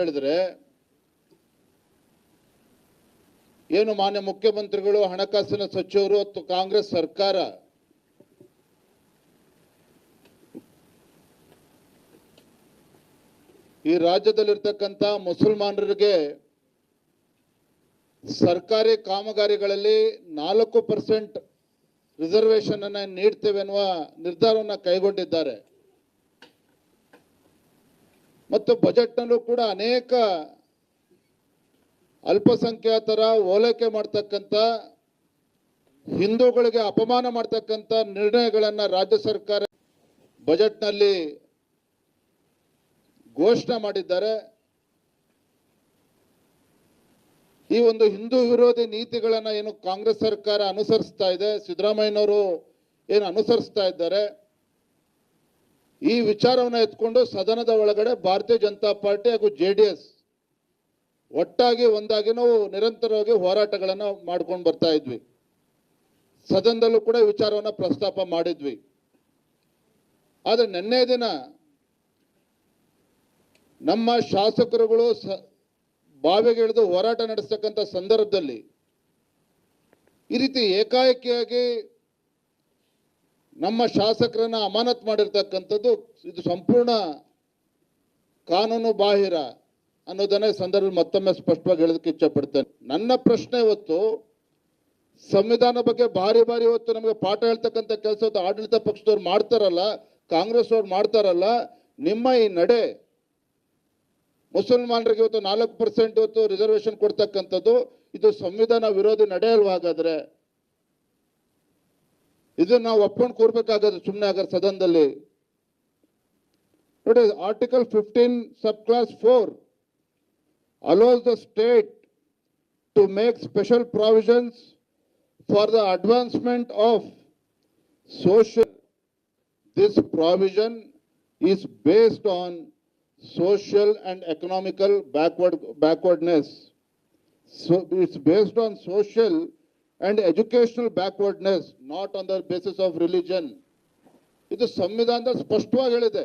ಹೇಳಿದ್ರೆ, ಏನು ಮಾನ್ಯ ಮುಖ್ಯಮಂತ್ರಿಗಳು, ಹಣಕಾಸಿನ ಸಚಿವರು ಮತ್ತು ಕಾಂಗ್ರೆಸ್ ಸರ್ಕಾರ ಈ ರಾಜ್ಯದಲ್ಲಿರ್ತಕ್ಕಂಥ ಮುಸಲ್ಮಾನರಿಗೆ ಸರ್ಕಾರಿ ಕಾಮಗಾರಿಗಳಲ್ಲಿ ನಾಲ್ಕು ಪರ್ಸೆಂಟ್ ರಿಸರ್ವೇಶನ್ ಅನ್ನ ನೀಡ್ತೇವೆ ಅನ್ನುವ ನಿರ್ಧಾರವನ್ನು ಕೈಗೊಂಡಿದ್ದಾರೆ. ಮತ್ತು ಬಜೆಟ್ನಲ್ಲೂ ಕೂಡ ಅನೇಕ ಅಲ್ಪಸಂಖ್ಯಾತರ ಓಲೈಕೆ ಮಾಡ್ತಕ್ಕಂಥ ಹಿಂದೂಗಳಿಗೆ ಅಪಮಾನ ಮಾಡ್ತಕ್ಕಂಥ ನಿರ್ಣಯಗಳನ್ನು ರಾಜ್ಯ ಸರ್ಕಾರ ಬಜೆಟ್ನಲ್ಲಿ ಘೋಷಣೆ ಮಾಡಿದ್ದಾರೆ. ಈ ಒಂದು ಹಿಂದೂ ವಿರೋಧಿ ನೀತಿಗಳನ್ನು ಏನು ಕಾಂಗ್ರೆಸ್ ಸರ್ಕಾರ ಅನುಸರಿಸ್ತಾ ಇದೆ, ಸಿದ್ದರಾಮಯ್ಯನವರು ಏನು ಅನುಸರಿಸ್ತಾ ಇದ್ದಾರೆ ಈ ವಿಚಾರವನ್ನು ಎತ್ಕೊಂಡು ಸದನದ ಒಳಗಡೆ ಭಾರತೀಯ ಜನತಾ ಪಾರ್ಟಿ ಹಾಗೂ ಜೆ ಡಿ ಎಸ್ ಒಟ್ಟಾಗಿ ಒಂದಾಗಿ ನಾವು ನಿರಂತರವಾಗಿ ಹೋರಾಟಗಳನ್ನು ಮಾಡ್ಕೊಂಡು ಬರ್ತಾ ಇದ್ವಿ. ಸದನದಲ್ಲೂ ಕೂಡ ವಿಚಾರವನ್ನು ಪ್ರಸ್ತಾಪ ಮಾಡಿದ್ವಿ. ಆದರೆ ನಿನ್ನೆ ದಿನ ನಮ್ಮ ಶಾಸಕರುಗಳು ಸ ಬಾವಿಗೆ ಇಳಿದು ಹೋರಾಟ ನಡೆಸ್ತಕ್ಕಂಥ ಸಂದರ್ಭದಲ್ಲಿ ಈ ರೀತಿ ಏಕಾಏಕಿಯಾಗಿ ನಮ್ಮ ಶಾಸಕರನ್ನ ಅಮಾನತ್ ಮಾಡಿರ್ತಕ್ಕಂಥದ್ದು ಇದು ಸಂಪೂರ್ಣ ಕಾನೂನು ಬಾಹಿರ ಅನ್ನೋದನ್ನ ಸಂದರ್ಭದಲ್ಲಿ ಮತ್ತೊಮ್ಮೆ ಸ್ಪಷ್ಟವಾಗಿ ಹೇಳೋದಕ್ಕೆ ಇಚ್ಛಪಡ್ತೇನೆ. ನನ್ನ ಪ್ರಶ್ನೆ ಇವತ್ತು ಸಂವಿಧಾನ ಬಗ್ಗೆ ಬಾರಿ ಬಾರಿ ಇವತ್ತು ನಮಗೆ ಪಾಠ ಹೇಳ್ತಕ್ಕಂಥ ಕೆಲಸ ಆಡಳಿತ ಪಕ್ಷದವ್ರು ಮಾಡ್ತಾರಲ್ಲ ಕಾಂಗ್ರೆಸ್ ಅವ್ರು ಮಾಡ್ತಾರಲ್ಲ, ನಿಮ್ಮ ಈ ನಡೆ ಮುಸಲ್ಮಾನರಿಗೆ ಇವತ್ತು ನಾಲ್ಕು ಪರ್ಸೆಂಟ್ ಇವತ್ತು ರಿಸರ್ವೇಶನ್ ಕೊಡ್ತಕ್ಕಂಥದ್ದು, ಇದು ಸಂವಿಧಾನ ವಿರೋಧಿ ನಡೆ ಅಲ್ವಾ ಹಾಗಾದ್ರೆ? ಇದನ್ನ ನಾವು ಒಪ್ಕೊಂಡು ಕೂರ್ಬೇಕಾಗದು ಸುಮ್ಮನೆ ಆಗ ಸದನದಲ್ಲಿ ನೋಡಿ article fifteen sub clause four allows the state to make special provisions for the advancement of social this provision is based on social and economical backward backwardness so it's based on social and educational backwardness not on the basis of religion ಇದು ಸಂವಿಧಾನದ ಸ್ಪಷ್ಟವಾಗಿ ಹೇಳಿದೆ.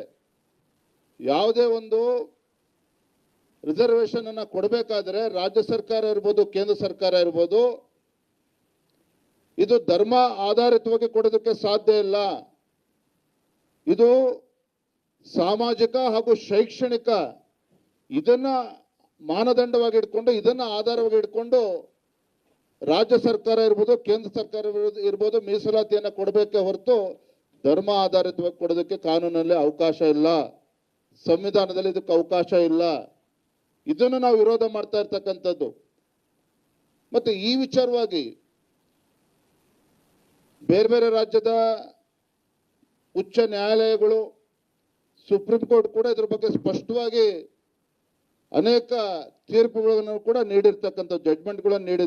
ಯಾವುದೇ ಒಂದು reservation ಅನ್ನು ಕೊಡಬೇಕಾದ್ರೆ ರಾಜ್ಯ ಸರ್ಕಾರ ಇರ್ಬೋದು, ಕೇಂದ್ರ ಸರ್ಕಾರ ಇರ್ಬೋದು, ಇದು ಧರ್ಮ ಆಧಾರಿತವಾಗಿ ಕೊಡೋದಕ್ಕೆ ಸಾಧ್ಯ ಇಲ್ಲ. ಇದು ಸಾಮಾಜಿಕ ಹಾಗೂ ಶೈಕ್ಷಣಿಕ ಇದನ್ನ ಮಾನದಂಡವಾಗಿ ಇಟ್ಕೊಂಡು ಇದನ್ನ ಆಧಾರವಾಗಿ ಇಟ್ಕೊಂಡು ರಾಜ್ಯ ಸರ್ಕಾರ ಇರ್ಬೋದು, ಕೇಂದ್ರ ಸರ್ಕಾರ ಇರ್ಬೋದು- ಮೀಸಲಾತಿಯನ್ನು ಕೊಡಬೇಕೆ ಹೊರತು ಧರ್ಮ ಆಧಾರಿತವಾಗಿ ಕೊಡೋದಕ್ಕೆ ಕಾನೂನಲ್ಲಿ ಅವಕಾಶ ಇಲ್ಲ. ಸಂವಿಧಾನದಲ್ಲಿ ಇದಕ್ಕೆ ಅವಕಾಶ ಇಲ್ಲ. ಇದನ್ನು ನಾವು ವಿರೋಧ ಮಾಡ್ತಾ ಇರ್ತಕ್ಕಂಥದ್ದು. ಮತ್ತು ಈ ವಿಚಾರವಾಗಿ ಬೇರೆ ಬೇರೆ ರಾಜ್ಯದ ಉಚ್ಚ ನ್ಯಾಯಾಲಯಗಳು, ಸುಪ್ರೀಂ ಕೋರ್ಟ್ ಕೂಡ ಇದ್ರ ಬಗ್ಗೆ ಸ್ಪಷ್ಟವಾಗಿ ಅನೇಕ ತೀರ್ಪುಗಳನ್ನು ಕೂಡ ನೀಡಿರ್ತಕ್ಕಂಥ ಜಡ್ಮೆಂಟ್ಗಳನ್ನು ನೀಡಿ